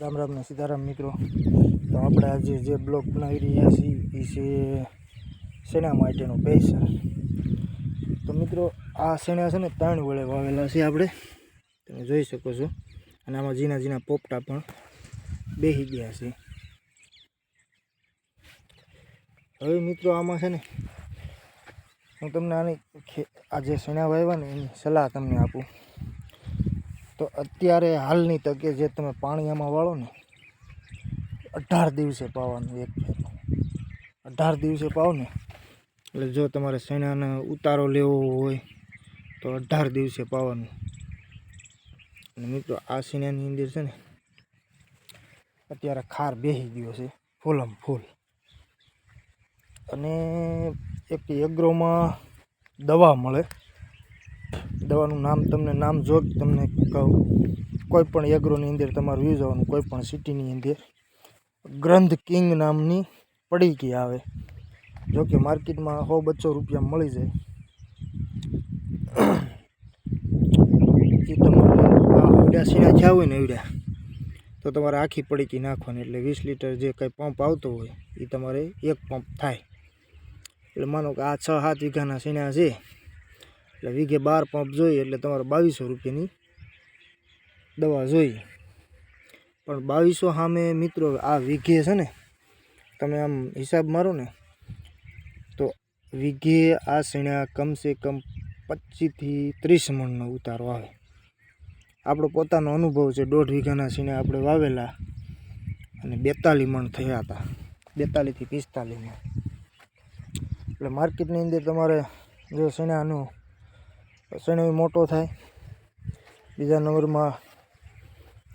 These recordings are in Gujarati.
રામ રામ ને સીતારામ મિત્રો. તો આપણે આજે જે બ્લોગ બનાવી રહ્યા છીએ, એ છે શેણા માટેનો પૈસા. તો મિત્રો, આ શેણા છે ને ત્રણ વડે વાવેલા છે આપણે. તમે જોઈ શકો છો. અને આમાં ઝીણા ઝીણા પોપટા પણ બેસી ગયા છે. હવે મિત્રો, આમાં છે ને હું તમને આની આ જે શેણા વાવ્યા ને એની સલાહ તમને આપું. તો અત્યારે હાલની તકે જે તમે પાણી આમાં વાળો ને, અઢાર દિવસે પાવાનું એક ફેરનું અઢાર દિવસે પાવો ને, એટલે જો તમારે સેનાને ઉતારો લેવો હોય, તો અઢાર દિવસે પાવાનું. અને મિત્રો, આ શેણાની અંદર છે ને, અત્યારે ખાર બેસી ગયો છે, ફૂલમ ફૂલ. અને એક એગ્રોમાં દવા મળે. દવાનું નામ તમને, નામ જો તમને કહું. કોઈ પણ એગ્રોની અંદર તમારે વ્યૂઝ આવવાનું કોઈ પણ સિટીની અંદર. ગ્રંથ કિંગ નામની પડીકી આવે. જો કે માર્કેટમાં સો બસો રૂપિયા મળી જાય. એ તમારે આ આવડા સીણા થયા હોય ને એવડા તો તમારે આખી પડીકી નાખવાની. એટલે વીસ લીટર જે કંઈ પંપ આવતો હોય એ તમારે એક પંપ થાય. એટલે માનો કે આ છ સાત વીઘાના સીણા છે. એટલે વીઘે બાર પંપ જોઈએ એટલે તમારે બાવીસો રૂપિયાની દવા જોઈએ. પણ બાવીસો સામે મિત્રો આ વીઘે છે ને, તમે આમ હિસાબ મારો ને, તો વીઘે આ શેણા કમસે કમ પચીસથી ત્રીસ મણનો ઉતારો આવે. આપણો પોતાનો અનુભવ છે, દોઢ વીઘાના શીણા આપણે વાવેલા અને બેતાલીસ મણ થયા હતા. બેતાલીસથી પિસ્તાલીસ મણ. એટલે માર્કેટની અંદર તમારે જો શેણાનું શેણો મોટો થાય. બીજા નંબરમાં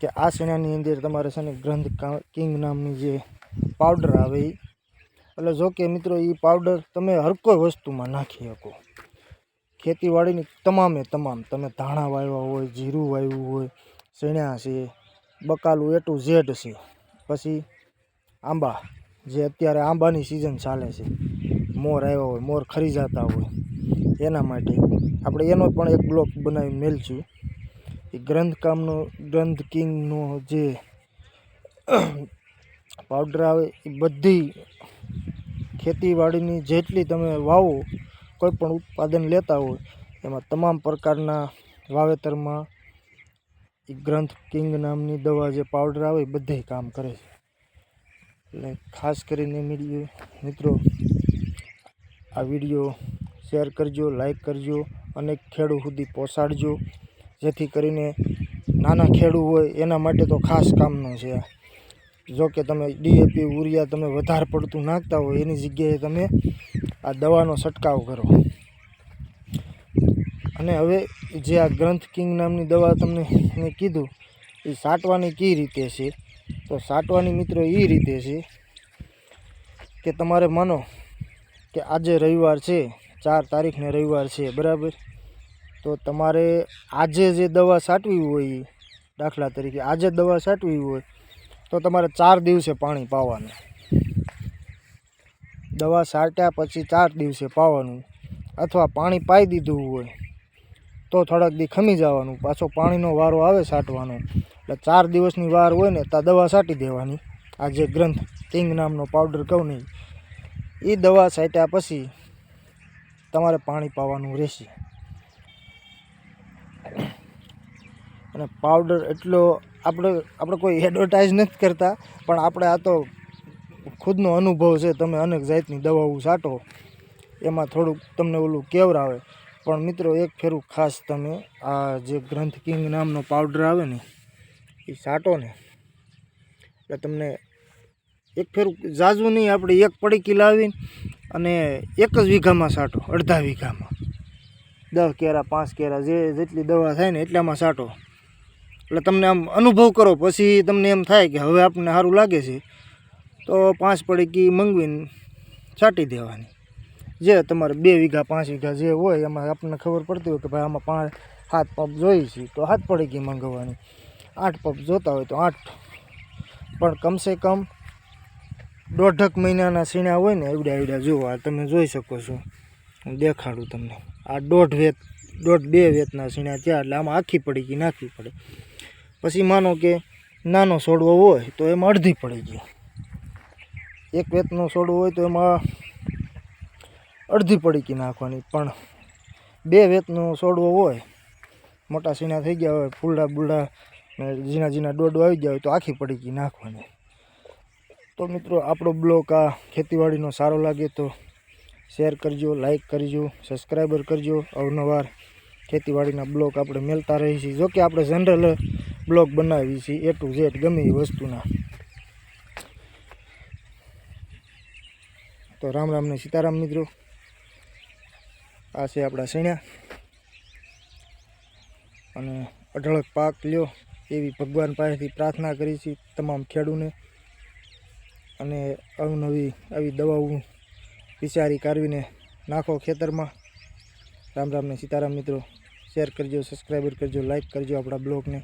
કે આ શેણાની અંદર તમારે છે ને ગ્રંથ કિંગ નામની જે પાવડર આવે એ એટલે જો કે મિત્રો એ પાવડર તમે હર કોઈ વસ્તુમાં નાખી શકો. ખેતીવાડીની તમામે તમામ. તમે ધાણા વાવ્યા હોય, જીરું વાવ્યું હોય શેણા છે, બકાલું એ ટુ ઝેડ છે. પછી આંબા. જે અત્યારે આંબાની સિઝન ચાલે છે. મોર આવ્યા હોય, મોર ખરી જતા હોય. એના માટે આપણે એનો પણ એક બ્લોક બનાવી મેલશું. એ ગ્રંથકામનો ગ્રંથ કિંગનો જે પાવડર આવે, એ બધી ખેતીવાડીની જેટલી તમે વાવો, કોઈ પણ ઉત્પાદન લેતા હોય, એમાં તમામ પ્રકારના વાવેતરમાં એ ગ્રંથ કિંગ નામની દવા જે પાવડર આવે, એ બધે કામ કરે છે. એટલે ખાસ કરીને મિત્રો, આ વીડિયો શેર કરજો લાઇક કરજો અને ખેડૂત સુધી પહોંચાડજો. જેથી કરીને નાના ખેડૂત હોય, એના માટે તો ખાસ કામનું છે. જો કે તમે ડીએપી ઉરિયા તમે વધારે પડતું નાખતા હોય, એની જગ્યાએ તમે આ દવાનો છંટકાવ કરો. અને હવે જે આ ગ્રંથ કિંગ નામની દવા તમને મેં કીધું, એ સાટવાની કઈ રીતે છે? તો સાટવાની મિત્રો એ રીતે છે કે તમારે માનો કે આજે રવિવાર છે ચાર તારીખને રવિવાર છે, બરાબર? તો તમારે આજે જે દવા સાટવી હોય, દાખલા તરીકે આજે દવા સાટવી હોય, તો તમારે ચાર દિવસે પાણી પાવાનું. દવા સાટ્યા પછી ચાર દિવસે પાવાનું અથવા પાણી પાઈ દીધું હોય, તો થોડાક દી ખમી જવાનું, પાછો પાણીનો વારો આવે સાટવાનો. એટલે ચાર દિવસની વાર હોય ને, ત્યાં દવા સાટી દેવાની. આ જે ગ્રંથ તિંગ નામનો પાવડર કહું નહીં એ દવા સાટ્યા પછી તમારે પાણી પાવાનું રહેશે. અને પાવડર એટલો આપણે આપણે કોઈ એડવર્ટાઇઝ નથી કરતા, પણ આપણે આ તો ખુદનો અનુભવ છે, તમે અનેક જાતની દવાઓ છાંટો, એમાં થોડુંક તમને ઓલું કેવરાવે. પણ મિત્રો, એક ફેરું ખાસ તમે આ જે ગ્રંથ કિંગ નામનો પાવડર આવે ને, એ છાંટો ને. એટલે તમને એક ફેરું ઝાઝું નહીં, આપણે એક પડીકી લાવીને અને એક જ વીઘામાં સાટો, અડધા વીઘામાં. દસ કેરા, પાંચ કેરા, જે જેટલી દવા થાય ને એટલામાં સાટો. એટલે તમને આમ અનુભવ કરો, પછી તમને એમ થાય કે હવે આપણને સારું લાગે છે, તો પાંચ પડીકી મંગવીને છાંટી દેવાની. જે તમારે બે વીઘા, પાંચ વીઘા જે હોય, એમાં આપણને ખબર પડતી હોય કે ભાઈ આમાં પાંચ, સાત પંપ જોઈએ છે, તો સાત પડીકી મંગાવવાની આઠ પંપ જોતા હોય તો આઠ. પણ કમસે કમ દોઢક મહિનાના સીણા હોય ને એવડા એવડા જુઓ, આ તમે જોઈ શકો છો. હું દેખાડું તમને. આ દોઢ વેત, દોઢ બે વેતના સીણા થયા, એટલે આમાં આખી પડી ગઈ નાખવી પડે. પછી માનો કે નાનો છોડવો હોય તો એમાં અડધી પડી ગઈ. એક વેતનો છોડવો હોય તો એમાં અડધી પડીકી નાખવાની. પણ બે વેતનો છોડવો હોય, મોટા સીણા થઈ ગયા હોય, ફૂલડા બુલડા ઝીણા ઝીણા દોડો આવી ગયા હોય તો આખી પડીકી નાખવાની. તો મિત્રો, આપણો બ્લોગ આ ખેતીવાડીનો સારો લાગે તો શેર કરજો લાઇક કરજો, સબસ્ક્રાઈબર કરજો. અવનવાર ખેતીવાડીના બ્લોગ આપણે મેળતા રહીએ છીએ. જોકે આપણે જનરલ બ્લોગ બનાવીએ છીએ એ ટુ ઝેડ ગમે એ વસ્તુના. તો રામ રામ ને સીતારામ મિત્રો. આ છે આપણા શેણ્યા. અને અઢળક પાક લ્યો, એવી ભગવાન પાસેથી પ્રાર્થના કરી છે તમામ ખેડૂને. અને અવનવી આવી દવાઓ વિચારી કાઢવીને નાખો ખેતરમાં. રામ રામ ને સીતારામ મિત્રો શેર કરજો સબસ્ક્રાઈબર કરજો લાઈક કરજો આપણા બ્લોગને.